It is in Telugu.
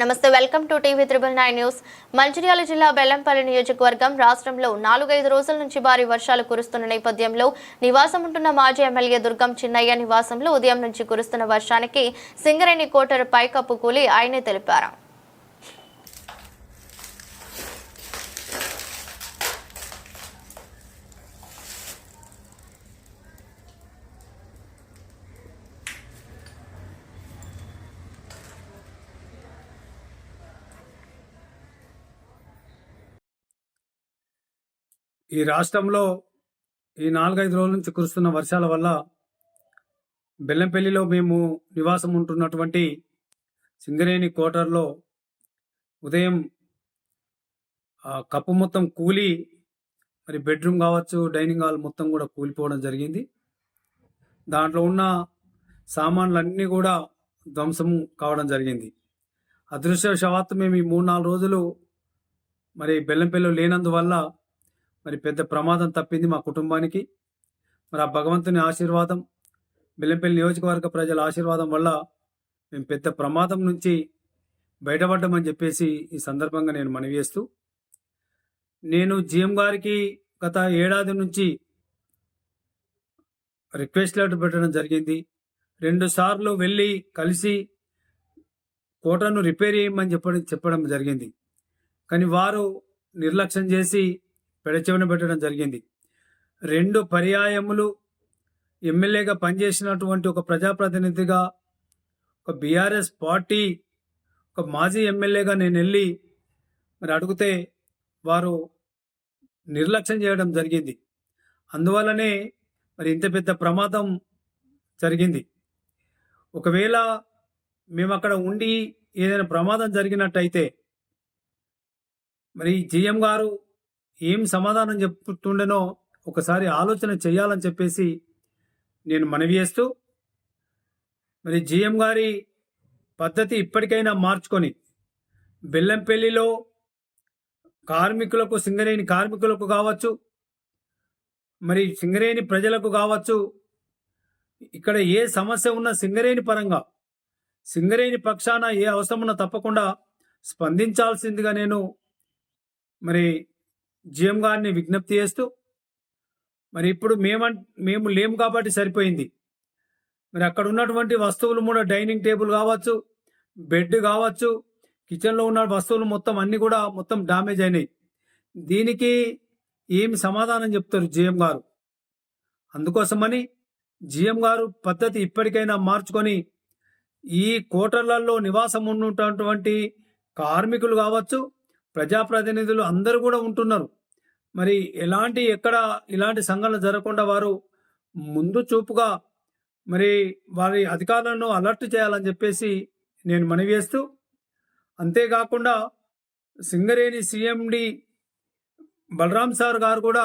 నమస్తే welcome to TV triple nine news. Mancherial జిల్లా బెల్లంపల్లి నియోజకవర్గం రాష్ట్రంలో నాలుగైదు రోజుల నుంచి భారీ వర్షాలు కురుస్తున్న నేపథ్యంలో నివాసం ఉంటున్న మాజీ ఎమ్మెల్యే దుర్గం చిన్నయ్య నివాసంలో ఉదయం నుంచి కురుస్తున్న వర్షానికి సింగరేణి కోటర్ పైకప్పు కూలి ఆయనే తెలిపారు. ఈ రాష్ట్రంలో ఈ నాలుగైదు రోజుల నుంచి కురుస్తున్న వర్షాల వల్ల బెల్లంపల్లిలో మేము నివాసం ఉంటున్నటువంటి సింగరేణి కోటర్లో ఉదయం ఆ కప్పు మొత్తం కూలి మరి బెడ్రూమ్ కావచ్చు డైనింగ్ హాల్ మొత్తం కూడా కూలిపోవడం జరిగింది. దాంట్లో ఉన్న సామాన్లన్నీ కూడా ధ్వంసం కావడం జరిగింది. అదృష్టవశాత్తు మేము ఈ మూడు నాలుగు రోజులు మరి బెల్లంపల్లి లేనందువల్ల మరి పెద్ద ప్రమాదం తప్పింది మా కుటుంబానికి. మరి ఆ భగవంతుని ఆశీర్వాదం బెల్లంపల్లి నియోజకవర్గ ప్రజల ఆశీర్వాదం వల్ల మేము పెద్ద ప్రమాదం నుంచి బయటపడ్డామని చెప్పేసి ఈ సందర్భంగా నేను మనవి చేస్తూ నేను జిఎం గారికి గత ఏడాది నుంచి రిక్వెస్ట్ లెటర్ పెట్టడం జరిగింది. రెండు సార్లు వెళ్ళి కలిసి కోటను రిపేర్ చేయమని చెప్పడం చెప్పడం జరిగింది. కానీ వారు నిర్లక్ష్యం చేసి పెడచెవిన పెట్టడం జరిగింది. రెండు పర్యాయములు ఎమ్మెల్యేగా పనిచేసినటువంటి ఒక ప్రజాప్రతినిధిగా ఒక బీఆర్ఎస్ పార్టీ ఒక మాజీ ఎమ్మెల్యేగా నేను వెళ్ళి మరి అడిగితే వారు నిర్లక్ష్యం చేయడం జరిగింది. అందువల్లనే మరి ఇంత పెద్ద ప్రమాదం జరిగింది. ఒకవేళ మేము అక్కడ ఉండి ఏదైనా ప్రమాదం జరిగినట్టయితే మరి జిఎం గారు ఏం సమాధానం చెప్తుండెనో ఒకసారి ఆలోచన చేయాలని చెప్పేసి నేను మనవి చేస్తూ మరి జిఎం గారి పద్ధతి ఇప్పటికైనా మార్చుకొని బెల్లంపల్లిలో కార్మికులకు సింగరేణి కార్మికులకు కావచ్చు మరి సింగరేణి ప్రజలకు కావచ్చు ఇక్కడ ఏ సమస్య ఉన్నా సింగరేణి పరంగా సింగరేణి పక్షాన ఏ అవసరం ఉన్నా తప్పకుండా స్పందించాల్సిందిగా నేను మరి జిఎం గారిని విజ్ఞప్తి చేస్తూ మరి ఇప్పుడు మేమ మేము లేము కాబట్టి సరిపోయింది. మరి అక్కడ ఉన్నటువంటి వస్తువులు కూడా డైనింగ్ టేబుల్ కావచ్చు బెడ్ కావచ్చు కిచెన్లో ఉన్న వస్తువులు మొత్తం అన్నీ కూడా మొత్తం డామేజ్ అయినాయి. దీనికి ఏమి సమాధానం చెప్తారు జిఎం గారు? అందుకోసమని జిఎం గారు పద్ధతి ఇప్పటికైనా మార్చుకొని ఈ కోటర్లలో నివాసం ఉన్నటువంటి కార్మికులు కావచ్చు ప్రజాప్రతినిధులు అందరూ కూడా ఉంటున్నారు. మరి ఎలాంటి ఎక్కడ ఇలాంటి సంఘటనలు జరగకుండా వారు ముందు చూపుగా మరి వారి అధికారులను అలర్ట్ చేయాలని చెప్పేసి నేను మనవి చేస్తూ అంతేకాకుండా సింగరేణి సిఎండి బలరాం సార్ గారు కూడా